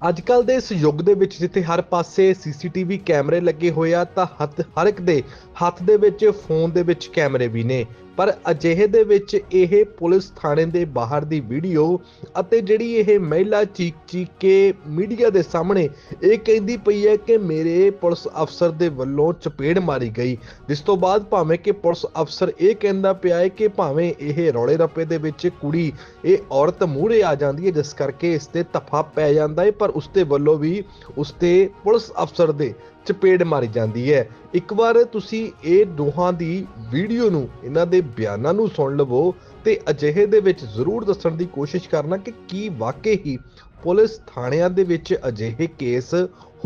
ਅੱਜ ਕੱਲ ਦੇ ਇਸ ਯੁੱਗ ਦੇ ਵਿੱਚ ਜਿੱਥੇ ਹਰ ਪਾਸੇ ਸੀਸੀਟੀਵੀ ਕੈਮਰੇ ਲੱਗੇ ਹੋਏ ਆ, ਤਾਂ ਹੱਥ ਹਰ ਇੱਕ ਦੇ ਹੱਥ ਦੇ ਵਿੱਚ, ਫੋਨ ਦੇ ਵਿੱਚ ਕੈਮਰੇ ਵੀ ਨੇ। ਪਰ ਅਜਿਹੇ ਦੇ ਵਿੱਚ ਇਹ ਪੁਲਿਸ ਥਾਣੇ ਦੇ ਬਾਹਰ ਦੀ ਵੀਡੀਓ ਅਤੇ ਜਿਹੜੀ ਇਹ ਮਹਿਲਾ ਚੀਕ ਚੀਕ ਕੇ ਮੀਡੀਆ ਦੇ ਸਾਹਮਣੇ, ਇਹ ਕਹਿੰਦੀ ਪਈ ਹੈ ਕਿ ਮੇਰੇ ਪੁਲਿਸ ਅਫਸਰ ਦੇ ਵੱਲੋਂ ਚਪੇੜ ਮਾਰੀ ਗਈ। ਜਿਸ ਤੋਂ ਬਾਅਦ ਭਾਵੇਂ ਕਿ ਪੁਲਿਸ ਅਫਸਰ ਇਹ ਕਹਿੰਦਾ ਪਿਆ ਹੈ ਕਿ ਭਾਵੇਂ ਇਹ ਰੌਲੇ ਰੱਪੇ ਦੇ ਵਿੱਚ ਕੁੜੀ, ਇਹ ਔਰਤ ਮੂਹਰੇ ਆ ਜਾਂਦੀ ਹੈ, ਜਿਸ ਕਰਕੇ ਇਸ ਤੇ ਤਫਾ ਪੈ ਜਾਂਦਾ ਹੈ, ਪਰ ਉਸ ਦੇ ਵੱਲੋਂ ਵੀ ਉਸ ਤੇ ਪੁਲਿਸ ਅਫਸਰ ਦੇ ਚਪੇੜ ਮਾਰੀ ਜਾਂਦੀ ਹੈ। ਇੱਕ ਵਾਰ ਤੁਸੀਂ ਇਹ ਦੋਹਾਂ ਦੀ ਵੀਡੀਓ ਨੂੰ ਇਹਨਾਂ ਦੇ ਬਿਆਨਾਂ ਨੂੰ ਸੁਣ ਲਵੋ ਤੇ ਅਜਿਹੇ ਦੇ ਵਿੱਚ ਜ਼ਰੂਰ ਦੱਸਣ ਦੀ ਕੋਸ਼ਿਸ਼ ਕਰਨਾ ਕਿ ਕੀ ਵਾਕਈ ਹੀ ਪੁਲਿਸ ਥਾਣਿਆਂ ਦੇ ਵਿੱਚ ਅਜਿਹੇ ਕੇਸ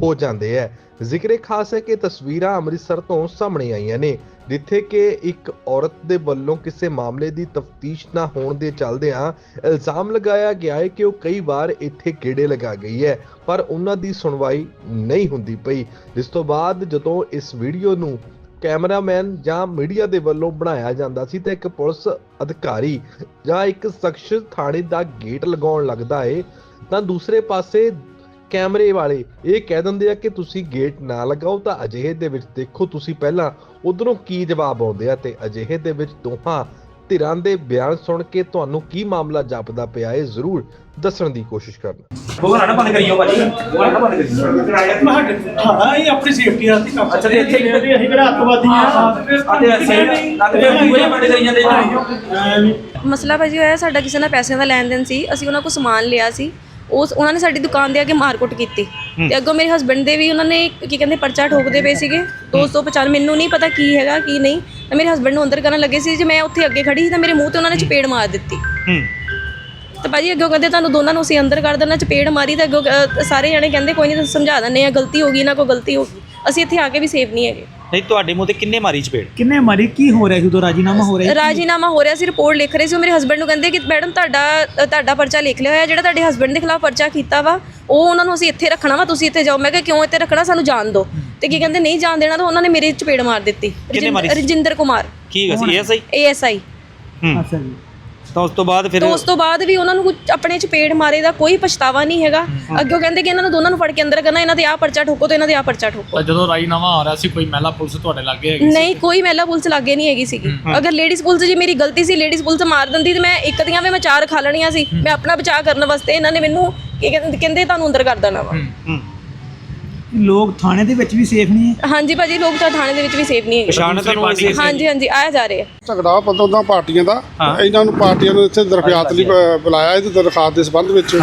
ਹੋ ਜਾਂਦੇ ਹੈ। ਜ਼ਿਕਰੇ ਖਾਸ ਹੈ ਕਿ ਤਸਵੀਰਾਂ ਅੰਮ੍ਰਿਤਸਰ ਤੋਂ ਸਾਹਮਣੇ ਆਈਆਂ ਨੇ। ਜਿੱਥੇ ਕਿ ਇੱਕ ਔਰਤ ਦੇ ਵੱਲੋਂ ਕਿਸੇ ਮਾਮਲੇ ਦੀ ਤਫਤੀਸ਼ ਨਾ ਹੋਣ ਦੇ ਚੱਲਦਿਆਂ ਇਲਜ਼ਾਮ ਲਗਾਇਆ ਗਿਆ ਹੈ ਕਿ ਉਹ ਕਈ ਵਾਰ ਇੱਥੇ ਗੇੜੇ ਲਗਾ ਗਈ ਹੈ, ਪਰ ਉਹਨਾਂ ਦੀ ਸੁਣਵਾਈ ਨਹੀਂ ਹੁੰਦੀ ਪਈ। ਜਿਸ ਤੋਂ ਬਾਅਦ ਜਦੋਂ ਇਸ ਵੀਡੀਓ ਨੂੰ ਕੈਮਰਾਮੈਨ ਜਾਂ ਮੀਡੀਆ ਦੇ ਵੱਲੋਂ ਬਣਾਇਆ ਜਾਂਦਾ ਸੀ ਤਾਂ ਇੱਕ ਪੁਲਿਸ ਅਧਿਕਾਰੀ ਜਾਂ ਇੱਕ ਸ਼ਖਸ ਥਾਣੇ ਦਾ ਗੇਟ ਲਗਾਉਣ ਲੱਗਦਾ ਏ ਤਾਂ ਦੂਸਰੇ ਪਾਸੇ ਕੈਮਰੇ ਵਾਲੇ ਇਹ ਕਹਿ ਦਿੰਦੇ ਆ ਕਿ ਤੁਸੀਂ ਗੇਟ ਨਾ ਲਗਾਓ ਤਾਂ ਅਜਿਹੇ ਦੇ ਵਿੱਚ ਦੇਖੋ ਤੁਸੀਂ ਪਹਿਲਾਂ ਉਧਰੋਂ ਕੀ ਜਵਾਬ ਆਉਂਦੇ ਆ ਤੇ ਅਜਿਹੇ ਦੇ ਵਿੱਚ ਦੋਹਾਂ ਧਿਰਾਂ ਦੇ ਬਿਆਨ ਸੁਣ ਕੇ ਤੁਹਾਨੂੰ ਕੀ ਮਾਮਲਾ ਜਾਪਦਾ ਪਿਆ ਹੈ ਜ਼ਰੂਰ ਦੱਸਣ ਦੀ ਕੋਸ਼ਿਸ਼ ਕਰਨਾ। ਨਾ ਬੰਦ ਕਰੀਓ ਭਾਜੀ। ਨਾ ਬੰਦ ਕਰੀਓ। ਹਾਂ ਇਹ ਆਪਣੀ ਸੇਫਟੀ ਵਾਸਤੇ ਕੰਮ ਅੱਛਾ, ਤੇ ਇੱਥੇ ਹੀ- ਅਸੀਂ ਕਿਹੜਾ ਅੱਤਵਾਦੀ ਆ ਅਤੇ ਅਸੀਂ ਲੱਗਦੇ ਬੂਹੇ ਬੰਦ ਕਰੀ ਜਾਂਦੇ ਮਸਲਾ ਭਾਜੀ ਹੋਇਆ ਸਾਡਾ ਕਿਸੇ ਨਾਲ ਪੈਸਿਆਂ ਦਾ ਲੈਣ ਦੇਣ ਸੀ ਅਸੀਂ ਉਹਨਾਂ ਕੋਲ ਸਮਾਨ ਲਿਆ ਸੀ। ਉਸ ਉਹਨਾਂ ਨੇ ਸਾਡੀ ਦੁਕਾਨ ਦੇ ਅੱਗੇ ਮਾਰਕੁੱਟ ਕੀਤੀ। ਤੇ ਅੱਗੋਂ ਮੇਰੇ ਹਸਬੰਡ ਦੇ ਵੀ ਉਹਨਾਂ ਨੇ ਕੀ ਕਹਿੰਦੇ ਪਰਚਾ ਠੋਕਦੇ ਪਏ ਸੀਗੇ। 295 ਮੈਨੂੰ ਨਹੀਂ ਪਤਾ ਕੀ ਹੈਗਾ ਕੀ ਨਹੀਂ। ਤਾਂ ਮੇਰੇ ਹਸਬੰਡ ਨੂੰ ਅੰਦਰ ਕਰਨ ਲੱਗੇ ਸੀ ਜੇ ਮੈਂ ਉੱਥੇ ਅੱਗੇ ਖੜੀ ਸੀ ਤਾਂ ਮੇਰੇ ਮੂੰਹ ਤੇ ਉਹਨਾਂ ਨੇ ਚਪੇੜ ਮਾਰ ਦਿੱਤੀ। ਤੇ ਭਾਜੀ ਅੱਗੋਂ ਕਹਿੰਦੇ ਤੁਹਾਨੂੰ ਦੋਨਾਂ ਨੂੰ ਅਸੀਂ ਅੰਦਰ ਕਰ ਦੇਣਾ ਚਪੇੜ ਮਾਰੀ ਤਾਂ ਅੱਗੋਂ ਸਾਰੇ ਜਣੇ ਕਹਿੰਦੇ ਕੋਈ ਨਹੀਂ ਤੁਸੀਂ ਸਮਝਾ ਦਿੰਦੇ ਆ ਗਲਤੀ ਹੋ ਗਈ ਨਾ ਕੋਈ ਗਲਤੀ ਹੋ ਗਈ। ਅਸੀਂ ਇੱਥੇ ਆ ਕੇ ਵੀ ਸੇਫ ਨਹੀਂ ਹੈਗੇ। ਨਹੀਂ ਤੁਹਾਡੇ ਮੂੰਹ ਤੇ ਕਿੰਨੇ ਮਾਰੀ ਚਪੇੜ? ਕਿੰਨੇ ਮਾਰੀ? ਕੀ ਹੋ ਰਿਹਾ ਸੀ ਉਦੋਂ? ਰਾਜੀਨਾਮਾ ਹੋ ਰਿਹਾ ਰਾਜੀਨਾਮਾ ਹੋ ਰਿਹਾ ਸੀ ਰਿਪੋਰਟ ਲਿਖ ਰਹੇ ਸੀ। ਉਹ ਮੇਰੇ ਹਸਬੰਡ ਨੂੰ ਕਹਿੰਦੇ ਕਿ ਮੈਡਮ ਤੁਹਾਡਾ ਤੁਹਾਡਾ ਪਰਚਾ ਲਿਖ ਲਿਆ ਹੋਇਆ ਜਿਹੜਾ ਤੁਹਾਡੇ ਹਸਬੰਡ ਦੇ ਖਿਲਾਫ ਪਰਚਾ ਕੀਤਾ ਵਾ ਉਹ ਉਹਨਾਂ ਨੂੰ ਅਸੀਂ ਇੱਥੇ ਰੱਖਣਾ ਵਾ ਤੁਸੀਂ ਇੱਥੇ ਜਾਓ। ਮੈਂ ਕਿਹਾ ਕਿਉਂ ਇੱਥੇ ਰੱਖਣਾ? ਸਾਨੂੰ ਜਾਣ ਦਿਓ। ਤੇ ਕੀ ਕਹਿੰਦੇ ਨਹੀਂ ਜਾਣ ਦੇਣਾ ਤਾਂ ਉਹਨਾਂ ਨੇ ਮੇਰੇ ਚਪੇੜ ਮਾਰ ਦਿੱਤੀ? ਰਜਿੰਦਰ ਕੁਮਾਰ। ਕੀ ਸੀ? ਐਸਆਈ ਏਐਸਆਈ ਹੂੰ। ਅੱਛਾ ਜੀ। ਤਾਂ ਉਸ ਤੋਂ ਬਾਅਦ ਫਿਰ ਤੋਂ ਉਸ ਤੋਂ ਬਾਅਦ ਵੀ ਉਹਨਾਂ ਨੂੰ ਕੁਝ ਆਪਣੇ ਚਪੇੜ ਮਾਰੇ ਦਾ ਕੋਈ ਪਛਤਾਵਾ ਨਹੀਂ ਹੈਗਾ। ਅੱਗੇ ਉਹ ਕਹਿੰਦੇ ਕਿ ਇਹਨਾਂ ਨੂੰ ਦੋਨਾਂ ਨੂੰ ਫੜ ਕੇ ਅੰਦਰ ਕਰਨਾ ਇਹਨਾਂ ਦੇ ਆਹ ਪਰਚਾ ਠੋਕੋ ਤੇ ਇਹਨਾਂ ਦੇ ਆਹ ਪਰਚਾ ਠੋਕੋ। ਤਾਂ ਜਦੋਂ ਰਾਜੀਨਾਮਾ ਆ ਰਿਹਾ ਸੀ ਕੋਈ ਮਹਿਲਾ ਪੁਲਿਸ ਤੁਹਾਡੇ ਲਾਗੇ ਹੈਗੀ ਨਹੀਂ ਕੋਈ ਮਹਿਲਾ ਪੁਲਿਸ ਲਾਗੇ ਨਹੀਂ ਹੈਗੀ ਸੀਗੀ। ਅਗਰ ਲੇਡੀਜ਼ ਪੁਲਿਸ ਜੀ ਮੇਰੀ ਗਲਤੀ ਸੀ ਲੇਡੀਜ਼ ਪੁਲਿਸ ਮਾਰ ਦਿੰਦੀ ਤੇ ਮੈਂ ਇੱਕ ਦੀਆਂ ਵੀ ਮੈਂ ਚਾਰ ਖਾ ਲੈਣੀਆਂ ਸੀ। ਮੈਂ ਆਪਣਾ ਬਚਾਅ ਕਰਨ ਵਾਸਤੇ ਇਹਨਾਂ ਨੇ ਮੈਨੂੰ ਕੀ ਕਹਿੰਦੇ ਤੁਹਾਨੂੰ ਅੰਦਰ ਕਰ ਦੇਣਾ ਵਾ। ਲੋਕ ਥਾਣੇ ਦੇ ਵਿੱਚ ਵੀ ਸੇਫ ਨਹੀਂ ਹੈ? ਹਾਂਜੀ ਭਾਜੀ ਲੋਕ ਤਾਂ ਥਾਣੇ ਦੇ ਵਿੱਚ ਵੀ ਸੇਫ ਨਹੀਂ ਹੈਗੇ ਪਛਾਣ ਤੁਹਾਨੂੰ ਅਸੀਂ ਹਾਂਜੀ ਹਾਂਜੀ ਆਇਆ ਜਾ ਰਹੇ। ਆ ਝਗੜਾ ਪੰਦੋਂ ਪਾਰਟੀਆਂ ਦਾ ਇਹਨਾਂ ਨੂੰ ਪਾਰਟੀਆਂ ਨੂੰ ਇੱਥੇ ਦਰਖਾਸਤ ਲਈ ਬ- ਬੁਲਾਇਆ ਇਹਦੀ ਦਰਖਾਸਤ ਦੇ ਸੰਬੰਧ ਵਿੱਚ।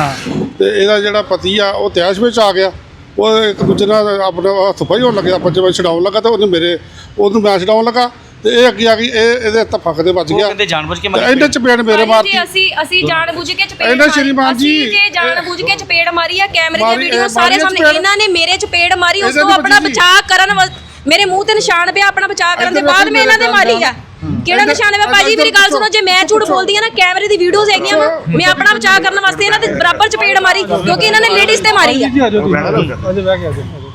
ਤੇ ਇਹਦਾ ਜਿਹੜਾ ਪਤੀ ਆ ਉਹ ਤਿਆਸ਼ ਵਿੱਚ ਆ ਗਿਆ। ਉਹ ਇੱਕ ਦੂਜੇ ਨਾਲ ਆਪਣਾ ਹੱਥ ਫਾਈ ਹੋਣ ਲੱਗਿਆ ਪੰਜ ਵਜੇ ਛਡਾਉਣ ਲੱਗਾ ਤੇ ਉਹਨੇ ਮੇਰੇ ਉਹਨੂੰ ਮੈਂ ਛਡਾਉਣ ਲੱਗਾ। ਤੇ ਇਹ ਅੱਗੇ ਆ ਗਈ ਇਹ ਇਹਦੇ ਧੱਫਕ ਦੇ ਵੱਜ ਉਹ ਗਿਆ। ਕਹਿੰਦੇ ਜਾਣਬੁੱਝ ਕੇ ਤੇ ਮਾਰੀ ਇਹਨੇ ਚਪੇੜ ਮੇਰੇ ਮਾਰਤੀ ਜੀ ਅਸੀਂ ਅਸੀਂ ਜਾਣ ਬੁੱਝ ਕੇ ਚਪੇੜ ਇਹਨਾਂ ਮਾਰੀ। ਸ਼੍ਰੀਮਾਨ ਜੀ, ਅਸੀਂ ਜੇ ਜਾਣ ਬੁੱਝ ਕੇ ਚਪੇੜ ਮਾਰੀ ਆ ਕੈਮਰੇ ਦੀਆਂ ਮਾਰੀ- ਵੀਡੀਓ ਇਹ ਮਾਰੀ ਸਾਹਮਣੇ। ਇਹਨਾਂ ਨੇ ਮੇਰੇ ਚਪੇੜ ਮਾਰੀ ਉਸ ਇਹਦੇ ਤੋਂ ਤੇ ਆਪਣਾ ਵੱਜੀ ਸੀ। ਬਚਾਅ ਕਰਨ ਮੇਰੇ ਮੂੰਹ ਤੇ ਨਿਸ਼ਾਨ ਪਿਆ ਆਪਣਾ ਬਚਾਅ ਕਰਨ ਦੇ ਇੱਧਰ ਬਾਅਦ ਮੈਂ ਇਹਨਾਂ ਦੇ ਮਾਰੀ ਆ। ਕਿਹੜਾ ਇੱਧਰ- ਨਿਸ਼ਾਨ ਹੈ ਭਾਜੀ ਮੇਰੀ ਗੱਲ ਸੁਣੋ ਜੇ ਮੈਂ ਝੂਠ ਬੋਲਦੀ ਆ ਨਾ ਕੈਮਰੇ ਦੀ ਵੀਡੀਓਜ਼ ਹੈਗੀਆਂ ਵਾ ਮੈਂ ਆਪਣਾ ਬਚਾਅ ਕਰਨ ਵਾਸਤੇ ਇਹਨਾਂ ਦੇ ਬਰਾਬਰ ਚਪੇੜ ਮਾਰੀ ਕਿਉਂਕਿ ਇਹਨਾਂ ਨੇ ਲੇਡੀਜ਼ ਤੇ ਮਾਰੀ ਆ। ਆ ਜਾਓ ਤੁਸੀਂ। ਆ ਜਾਓ ਬਹਿ ਕੇ ਆ ਜਾਓ।